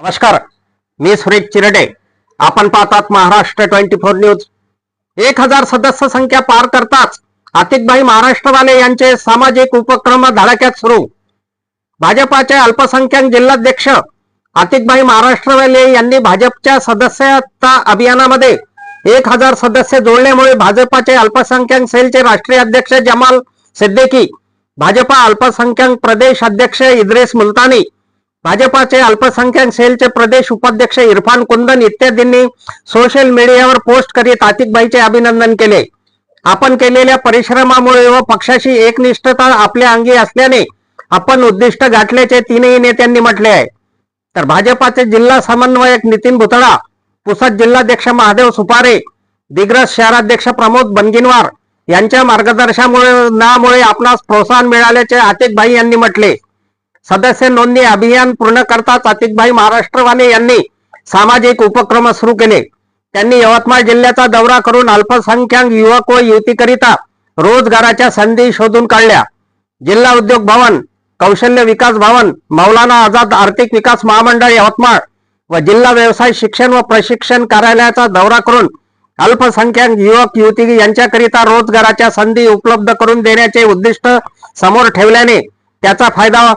नमस्कार मी सुरेश चिरडे. आपण पाहतात महाराष्ट्र ट्वेंटी फोर न्यूज. एक हजार सदस्य संख्या पार करताच आतिकभाई महाराष्ट्रवाले यांचे सामाजिक उपक्रम धडाक्यात सुरू. भाजपाचे अल्पसंख्याक जिल्हाध्यक्ष आतिकभाई महाराष्ट्रवाले यांनी भाजपच्या सदस्यता अभियानामध्ये एक हजार सदस्य जोडल्यामुळे भाजपाचे अल्पसंख्याक सेलचे राष्ट्रीय अध्यक्ष जमाल सिद्दीकी भाजपा अल्पसंख्याक प्रदेश अध्यक्ष इद्रेस मुलतानी भाजपाचे अल्पसंख्याक सेलचे प्रदेश उपाध्यक्ष इरफान कुंदन इत्यादींनी सोशल मीडियावर पोस्ट करीत आतिकबाईचे अभिनंदन केले. आपण केलेल्या परिश्रमामुळे व पक्षाशी एकनिष्ठता आपल्या अंगी असल्याने आपण उद्दिष्ट गाठल्याचे तीनही नेत्यांनी म्हटले आहे. तर भाजपाचे जिल्हा समन्वयक नितीन भुतळा पुसद जिल्हाध्यक्ष महादेव सुपारे दिग्रस शहराध्यक्ष प्रमोद बनगिनवार यांच्या मार्गदर्शनामुळे नामुळे आपणास प्रोत्साहन मिळाल्याचे आतिकभाई यांनी म्हटले. सदस्य नोंदणी अभियान पूर्ण करताच अतिकभाई महाराष्ट्रवाने यांनी सामाजिक उपक्रम सुरू केले. त्यांनी यवतमाळ जिल्ह्याचा दौरा करून अल्पसंख्याक युवक व युवतीकरिता रोजगाराच्या संधी शोधून काढल्या. जिल्हा उद्योग भवन कौशल्य विकास भवन मौलाना आझाद आर्थिक विकास महामंडळ यवतमाळ व जिल्हा व्यवसाय शिक्षण व प्रशिक्षण कार्यालयाचा दौरा करून अल्पसंख्याक युवक युवती यांच्याकरिता रोजगाराच्या संधी उपलब्ध करून देण्याचे उद्दिष्ट समोर ठेवल्याने त्याचा फायदा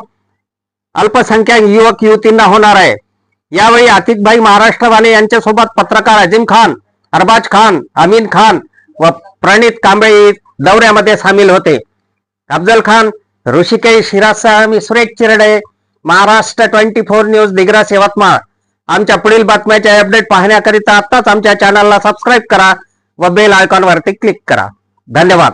अल्पसंख्याक युवक युवतींना होणार आहे. यावेळी आतिकभाई महाराष्ट्रवाले यांच्यासोबत पत्रकार अजिम खान अरबाज खान अमीन खान व प्रणित कांबळे दौऱ्यामध्ये सामील होते. अफजल खान ऋषिकेश हिरासह मी Suresh Chirde Maharashtra twenty four news Digras Yavatmal आमच्या पुढील बातम्याचे अपडेट पाहण्याकरिता आत्ताच आमच्या चॅनलला सबस्क्राईब करा व बेल आयकॉनवरती क्लिक करा. धन्यवाद.